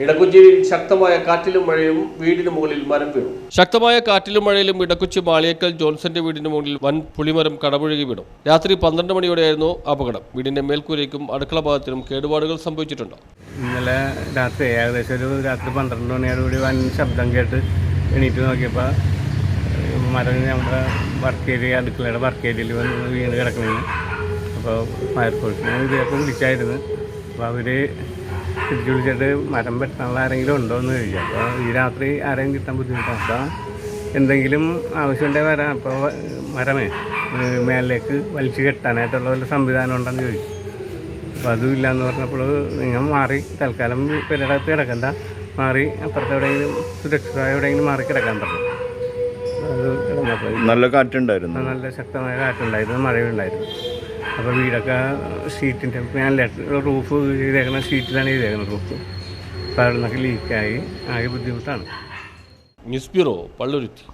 ഇടക്കുച്ചിയിൽ ശക്തമായ കാറ്റിലും മഴയും വീടിന് മുകളിൽ മരം വീണു. ശക്തമായ കാറ്റിലും മഴയിലും ഇടക്കുച്ചി മാളിയേക്കൽ ജോൺസന്റെ വീടിന് മുകളിൽ വൻ പുളിമരം കടപുഴകി വീണു. രാത്രി പന്ത്രണ്ട് മണിയോടെയായിരുന്നു അപകടം. വീടിന്റെ മേൽക്കൂരയ്ക്കും അടുക്കള ഭാഗത്തിനും കേടുപാടുകൾ സംഭവിച്ചിട്ടുണ്ട്. ഇന്നലെ രാത്രി ഏകദേശം ഒരു രാത്രി പന്ത്രണ്ട് മണിയോടുകൂടി വൻ ശബ്ദം കേട്ട് എണീറ്റ് നോക്കിയപ്പോൾ മരം നമ്മുടെ വർക്ക് ഏരിയ അടുക്കളയുടെ വർക്ക് ഏരിയയിൽ വന്ന് വീണ് കിടക്കണേന്. അപ്പോൾ ഫയർഫോഴ്സിനെ ഇതൊക്കെ വിളിച്ചായിരുന്നു. അപ്പോൾ അവർ തിരിച്ചു വിളിച്ചിട്ട് മരം വെട്ടാനുള്ള ആരെങ്കിലും ഉണ്ടോ എന്ന് ചോദിച്ചു. അപ്പോൾ ഈ രാത്രി ആരെയും കിട്ടാൻ ബുദ്ധിമുട്ടാണ് അപ്പോൾ എന്തെങ്കിലും ആവശ്യമുണ്ടെങ്കിൽ വരാം. അപ്പോൾ മരമേ മേലേക്ക് വലിച്ചു കെട്ടാനായിട്ടുള്ള വല്ല സംവിധാനം ഉണ്ടെന്ന് ചോദിച്ചു. അപ്പോൾ അതും ഇല്ലയെന്ന് പറഞ്ഞപ്പോൾ നിങ്ങൾ മാറി തൽക്കാലം പെരടത്ത് കിടക്കണ്ട. മാറി അപ്പുറത്ത് എവിടെയെങ്കിലും സുരക്ഷിതമായ എവിടെയെങ്കിലും മാറി കിടക്കാൻ പറ്റും അത് കിടന്നപ്പോൾ നല്ല കാറ്റുണ്ടായിരുന്നു. നല്ല ശക്തമായ കാറ്റുണ്ടായിരുന്നു മഴയുണ്ടായിരുന്നു. അപ്പോൾ വീടൊക്കെ ഷീറ്റിന്റെ മേലെ റൂഫ് ചെയ്തേക്കുന്ന സീറ്റിലാണ് ചെയ്തേക്കുന്നത് റൂഫ് അപ്പോൾ അവിടെ നിന്നൊക്കെ ലീക്കായി ആകെ ബുദ്ധിമുട്ടാണ്. News bureau Palluruthy.